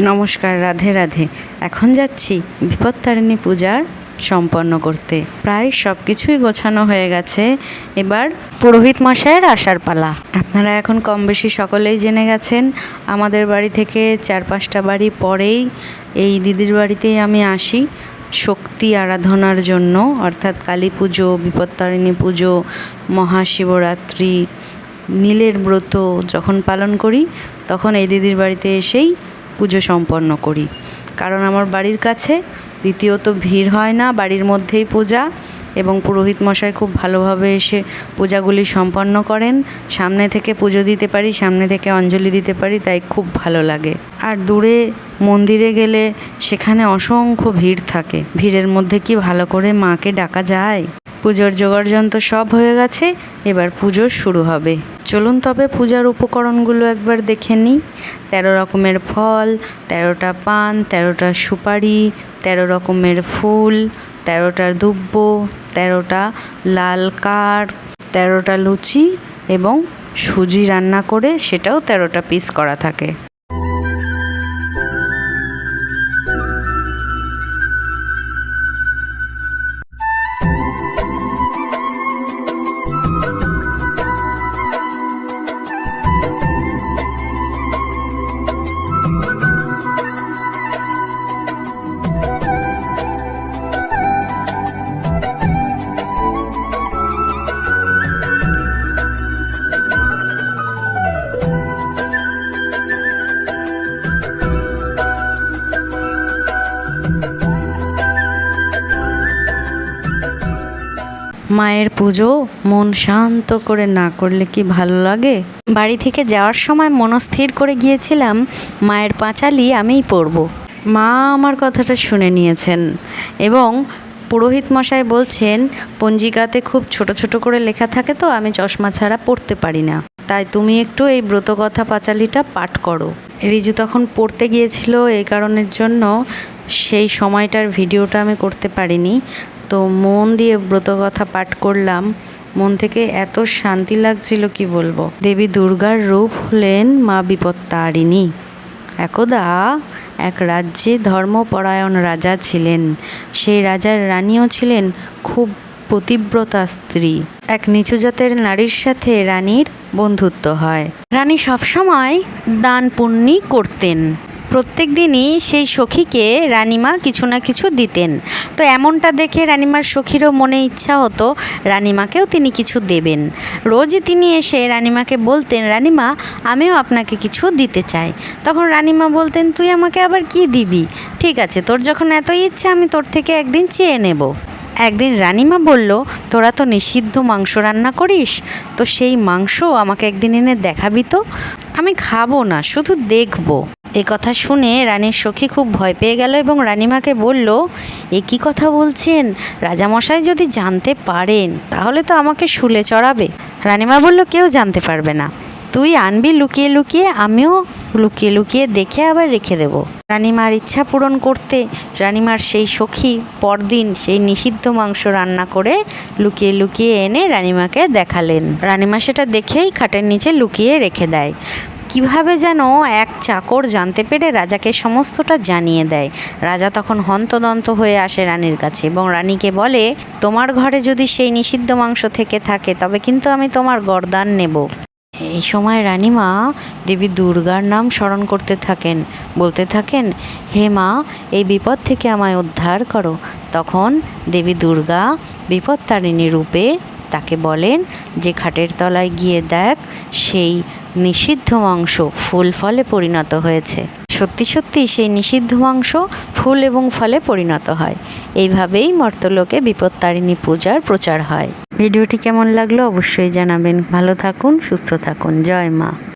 নমস্কার, রাধে রাধে। এখন যাচ্ছি বিপত্তারিণী পূজার সম্পন্ন করতে। প্রায় সব কিছুই গোছানো হয়ে গেছে। এবার পুরোহিত মশাইয়ের আসার পালা। আপনারা এখন কম বেশি সকলেই জেনে গেছেন, আমাদের বাড়ি থেকে চার পাঁচটা বাড়ি পরেই এই দিদির বাড়িতেই আমি আসি। শক্তি আরাধনার জন্য, অর্থাৎ কালী পুজো, বিপত্তারিণী পুজো, মহাশিবরাত্রি, নীলের ব্রত যখন পালন করি, তখন এই দিদির বাড়িতে এসেই পুজো সম্পন্ন করি। কারণ আমার বাড়ির কাছে দ্বিতীয়ত ভিড় হয় না, বাড়ির মধ্যেই পূজা এবং পুরোহিত মশাই খুব ভালোভাবে এসে পূজাগুলি সম্পন্ন করেন। সামনে থেকে পুজো দিতে পারি, সামনে থেকে অঞ্জলি দিতে পারি, তাই খুব ভালো লাগে। আর দূরে মন্দিরে গেলে সেখানে অসংখ্য ভিড় থাকে। ভিড়ের মধ্যে কি ভালো করে মাকে ডাকা যায়? পুজোর জোগাড়যন্ত্র সব হয়ে গেছে, এবার পুজো শুরু হবে। চলুন তবে পূজার উপকরণগুলো একবার দেখে নিই। তেরো রকমের ফল, তেরোটা পান, তেরোটা সুপারি, তেরো রকমের ফুল, তেরোটা দুব্ব, তেরোটা লাল কার, তেরোটা লুচি এবং সুজি রান্না করে সেটাও তেরোটা পিস করা থাকে। মায়ের পুজো, মন শান্ত করে না করলে কি ভালো লাগে? বাড়ি থেকে যাওয়ার সময় মনস্থির করে গিয়েছিলাম, মায়ের পাঁচালি আমিই পরব। মা আমার কথাটা শুনে নিয়েছেন এবং পুরোহিত মশাই বলছেন, পঞ্জিকাতে খুব ছোট ছোট করে লেখা থাকে তো, আমি চশমা ছাড়া পড়তে পারি না। তাই তুমি একটু এই ব্রতকথা পাঁচালিটা পাঠ করো। রিজু তখন পড়তে গিয়েছিল এই কারণের জন্য, সেই সময়টার ভিডিওটা আমি করতে পারিনি। তো মন দিয়ে ব্রতকথা পাঠ করলাম। মন থেকে এত শান্তি লাগছিল কি বলব? দেবী দুর্গার রূপ হলেন মা বিপত্তারিণী। একদা এক রাজ্যে ধর্মপরায়ণ রাজা ছিলেন। সেই রাজার রানীও ছিলেন খুব পতিব্রতা স্ত্রী। এক নিচু জাতের নারীর সাথে রানীর বন্ধুত্ব হয়। রানী সবসময় দান পুণ্যি করতেন। প্রত্যেক দিনই সেই সখীকে রানিমা কিছু না কিছু দিতেন। তো এমনটা দেখে রানিমার সখীরও মনে ইচ্ছা হতো রানিমাকেও তিনি কিছু দেবেন। রোজই তিনি এসে রানিমাকে বলতেন, রানিমা, আমিও আপনাকে কিছু দিতে চাই। তখন রানিমা বলতেন, তুই আমাকে আবার কি দিবি? ঠিক আছে, তোর যখন এত ইচ্ছা, আমি তোর থেকে একদিন চেয়ে নেব। একদিন রানিমা বলল, তোরা তো নিষিদ্ধ মাংস রান্না করিস, তো সেই মাংস আমাকে একদিন এনে দেখাবি তো? আমি খাব না, শুধু দেখব। এ কথা শুনে রানীর সখী খুব ভয় পেয়ে গেল এবং রানীমাকে বলল, এ কী কথা বলছেন? রাজামশাই যদি জানতে পারেন, তাহলে তো আমাকে শুলে চড়াবে। রানীমা বলল, কেউ জানতে পারবে না। তুই আনবি লুকিয়ে লুকিয়ে, আমিও লুকিয়ে লুকিয়ে দেখে আবার রেখে দেব। রানীমার ইচ্ছা পূরণ করতে রানীমার সেই সখী পরদিন সেই নিষিদ্ধ মাংস রান্না করে লুকিয়ে লুকিয়ে এনে রানীমাকে দেখালেন। রানীমা সেটা দেখেই খাটের নিচে লুকিয়ে রেখে দেয়। কীভাবে যেন এক চাকর জানতে পেরে রাজাকে সমস্তটা জানিয়ে দেয়। রাজা তখন হন্তদন্ত হয়ে আসে রানীর কাছে এবং রানীকে বলে, তোমার ঘরে যদি সেই নিষিদ্ধ মাংস থেকে থাকে, তবে কিন্তু আমি তোমার গরদান নেব। এই সময় রানীমা দেবী দুর্গার নাম স্মরণ করতে থাকেন। বলতে থাকেন, হে মা, এই বিপদ থেকে আমায় উদ্ধার করো। তখন দেবী দুর্গা বিপত্তারিণী রূপে তাকে বলেন, যে খাটের তলায় গিয়ে দেখ, সেই নিষিদ্ধ মাংস ফুল ফলে পরিণত হয়েছে। সত্যি সত্যি সেই নিষিদ্ধ মাংস ফুল এবং ফলে পরিণত হয়। এইভাবেই মর্তলোকে বিপত্তারিণী পূজার প্রচার হয়। ভিডিওটি কেমন লাগল অবশ্যই জানাবেন। ভালো থাকুন, সুস্থ থাকুন। জয় মা।